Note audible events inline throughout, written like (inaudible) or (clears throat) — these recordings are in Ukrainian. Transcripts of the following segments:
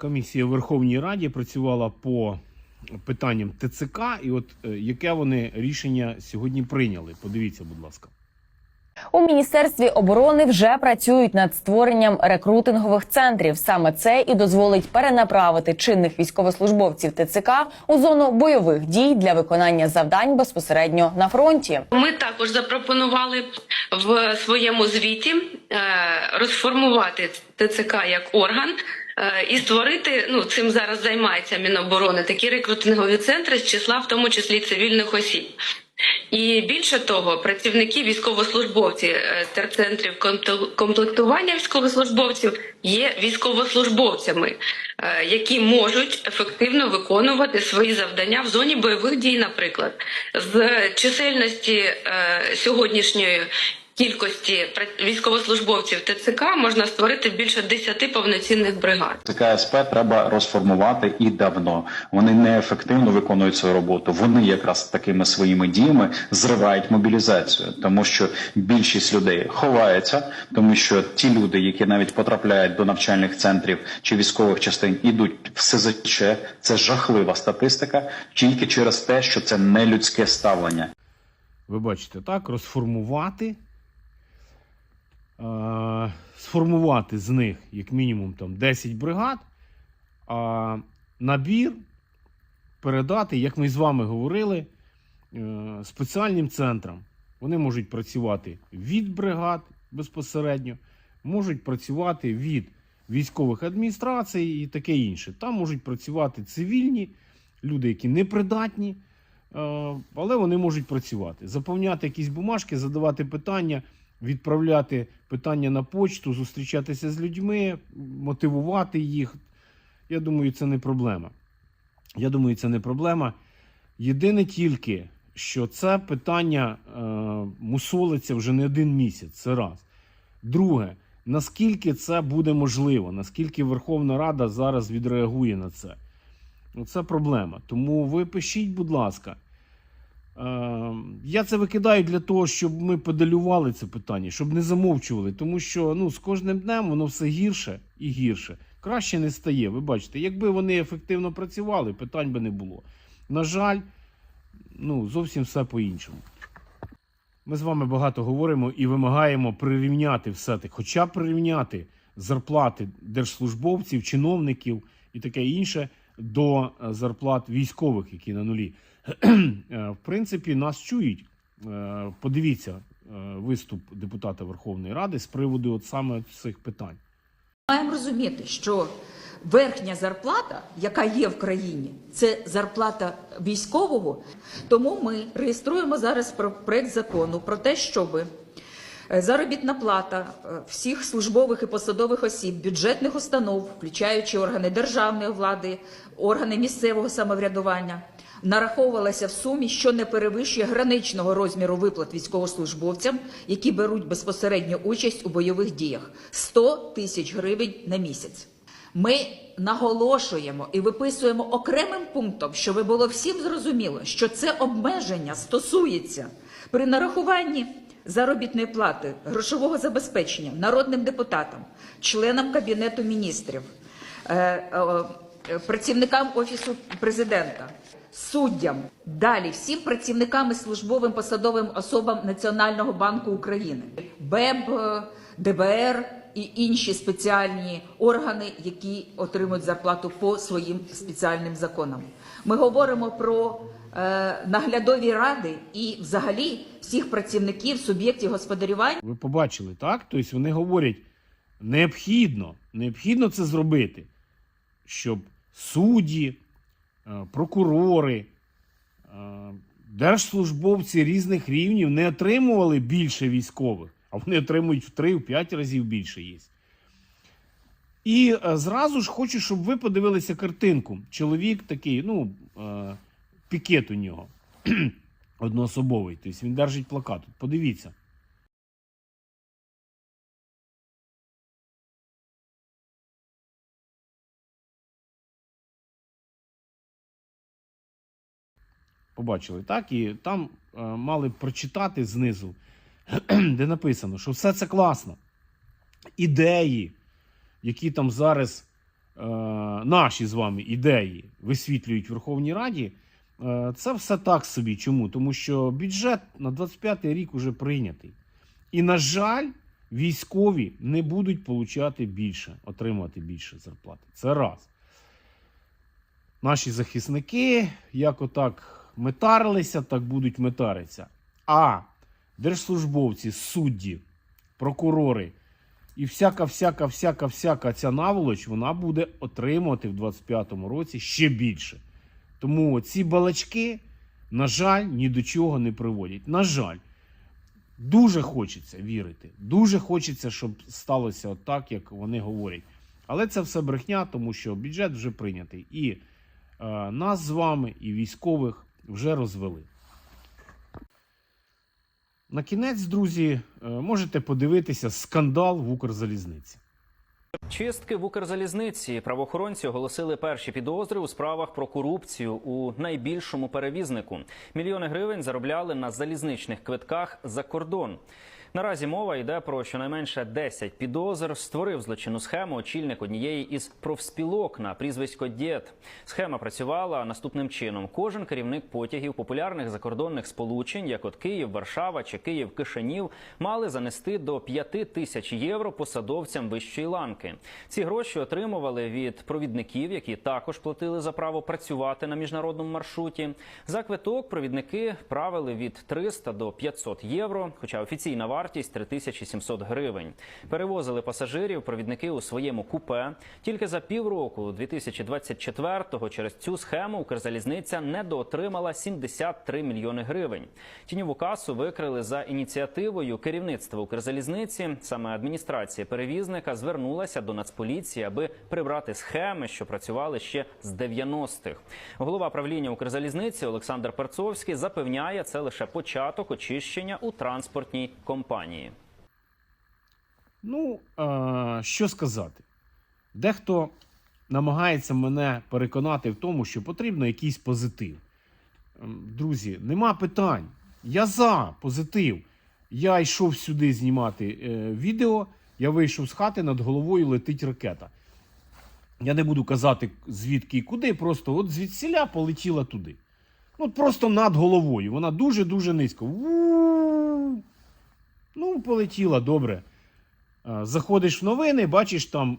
комісія в Верховній Раді працювала по питанням ТЦК, і от е, яке вони рішення сьогодні прийняли. Подивіться, будь ласка. У міністерстві оборони вже працюють над створенням рекрутингових центрів. Саме це і дозволить перенаправити чинних військовослужбовців ТЦК у зону бойових дій для виконання завдань безпосередньо на фронті. Ми також запропонували в своєму звіті е, розформувати ТЦК як орган. Е, І створити ну цим зараз займається Міноборони такі рекрутингові центри з числа, в тому числі цивільних осіб. І більше того, працівники військовослужбовці е, терцентрів комплектування військовослужбовців є військовослужбовцями, е, які можуть ефективно виконувати свої завдання в зоні бойових дій, наприклад, з чисельності сьогоднішньої. Кількості військовослужбовців ТЦК можна створити більше 10 повноцінних бригад. ЦКСП треба розформувати і давно. Вони неефективно виконують свою роботу. Вони якраз такими своїми діями зривають мобілізацію, тому що більшість людей ховається, тому що ті люди, які навіть потрапляють до навчальних центрів чи військових частин, ідуть в СЗЧ. Це жахлива статистика, тільки через те, що це не людське ставлення. Ви бачите, так, розформувати, сформувати з них як мінімум там 10 бригад, а набір передати, як ми з вами говорили, е, спеціальним центрам. Вони можуть працювати від бригад безпосередньо, можуть працювати від військових адміністрацій і таке інше. Там можуть працювати цивільні, люди, які непридатні, е, але вони можуть працювати. Заповняти якісь бумажки, задавати питання, відправляти питання на почту, зустрічатися з людьми, мотивувати їх. Я думаю, це не проблема. Я думаю, це не проблема. Єдине тільки, що це питання е, мусолиться вже не один місяць. Це раз. Друге, наскільки це буде можливо, наскільки Верховна Рада зараз відреагує на це. Ну, Це проблема. Тому ви пишіть, будь ласка. Е, я це викидаю для того, щоб ми педалювали це питання, щоб не замовчували, тому що ну, з кожним днем воно все гірше і гірше. Краще не стає. Ви бачите, якби вони ефективно працювали, питань би не було. На жаль, ну, зовсім все по-іншому. Ми з вами багато говоримо і вимагаємо прирівняти все-таки, хоча б прирівняти зарплати держслужбовців, чиновників і таке інше до е, зарплат військових, які на нулі. Е, В принципі, нас чують. Е, Подивіться виступ депутата Верховної Ради з приводу от саме цих питань. Маємо розуміти, що верхня зарплата, яка є в країні, це зарплата військового. Тому ми реєструємо зараз про- проект закону про те, щоб заробітна плата е, всіх службових і посадових осіб, бюджетних установ, включаючи органи державної влади, органи місцевого самоврядування. Нараховувалася в сумі, що не перевищує граничного розміру виплат військовослужбовцям, які беруть безпосередню участь у бойових діях 100 тисяч гривень на місяць. Ми наголошуємо і виписуємо окремим пунктом, щоб було всім зрозуміло, що це обмеження стосується при нарахуванні заробітної плати, грошового забезпечення народним депутатам, членам кабінету міністрів, е, е, е, працівникам офісу президента. Суддям далі всім працівникам і службовим посадовим особам Національного банку України, БЕБ, ДБР і інші спеціальні органи, які отримують зарплату по своїм спеціальним законам. Ми говоримо про наглядові ради і, взагалі, всіх працівників суб'єктів господарювання. Ви побачили, так? Тобто вони говорять, необхідно, необхідно це зробити, щоб судді, е, прокурори, е, держслужбовці різних рівнів не отримували більше військових, а вони отримують в 3-5 разів більше є. І е, зразу ж хочу, щоб ви подивилися картинку. Чоловік такий, ну, е, пікет у нього (clears throat) одноособовий. Тобто він держить плакат. Подивіться. Побачили, так? І там е, мали прочитати знизу, (clears throat) де написано, що все це класно. Ідеї, які там зараз наші з вами ідеї висвітлюють в Верховній Раді, е, це все так собі. Чому? Тому що бюджет на 25 рік уже прийнятий. І, на жаль, військові не будуть получати більше, отримувати більше зарплати. Це раз. Наші захисники, як отак метарилися, так будуть метаритися. А держслужбовці, судді, прокурори і всяка, всяка, всяка, всяка ця наволоч, вона буде отримувати в 25-му році ще більше. Тому ці балачки, на жаль, ні до чого не приводять. На жаль, дуже хочеться вірити. Дуже хочеться, щоб сталося так, як вони говорять. Але це все брехня, тому що бюджет вже прийнятий. І е, нас з вами, і військових вже розвели. На кінець, друзі, е, можете подивитися скандал в Укрзалізниці. Чистки в Укрзалізниці правоохоронці оголосили перші підозри у справах про корупцію у найбільшому перевізнику. Мільйони гривень заробляли на залізничних квитках за кордон. Наразі мова йде про щонайменше 10 підозр. Створив злочинну схему очільник однієї із профспілок на прізвисько Дєд. Схема працювала наступним чином: кожен керівник потягів популярних закордонних сполучень, як от Київ, Варшава чи Київ Кишинів, мали занести до 5 тисяч євро посадовцям вищої ланки. Ці гроші отримували від провідників, які також платили за право працювати на міжнародному маршруті. За квиток провідники правили від 300 до 500 євро, хоча офіційна вартість 3700 гривень. Перевозили пасажирів провідники у своєму купе. Тільки за півроку 2024-го через цю схему Укрзалізниця недоотримала 73 мільйони гривень. Тіньову касу викрили за ініціативою керівництва Укрзалізниці. Саме адміністрація перевізника звернулася до Нацполіції, аби прибрати схеми, що працювали ще з 90-х. Голова правління Укрзалізниці Олександр Перцовський запевняє, це лише початок очищення у транспортній компанії. Ну, е, що сказати? Дехто намагається мене переконати в тому, що потрібно якийсь позитив. Ем, Друзі, нема питань. Я за позитив. Я йшов сюди знімати е, відео, я вийшов з хати, над головою летить ракета. Я не буду казати, звідки і куди, просто от звідсіля полетіла туди. Ну, просто над головою. Вона дуже-дуже низько. У-у-у. Ну, полетіла, добре. Е, Заходиш в новини, бачиш там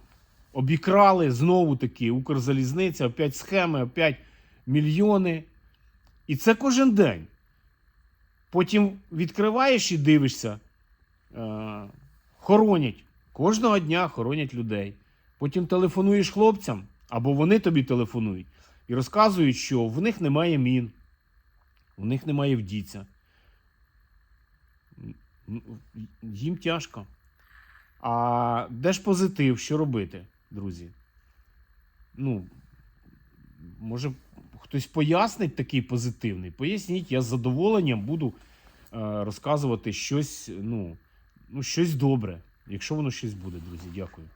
обікрали знову таки Укрзалізниця, опять схеми, опять мільйони. І це кожен день. Потім відкриваєш і дивишся. Е, хоронять. Кожного дня хоронять людей. Потім телефонуєш хлопцям, або вони тобі телефонують і розказують, що в них немає мін, в них немає вдіця. Їм тяжко. А де ж позитив? Що робити, друзі? Ну, може, хтось пояснить такий позитивний? Поясніть, я з задоволенням буду е, розказувати щось, ну, ну, щось добре, якщо воно щось буде, друзі. Дякую.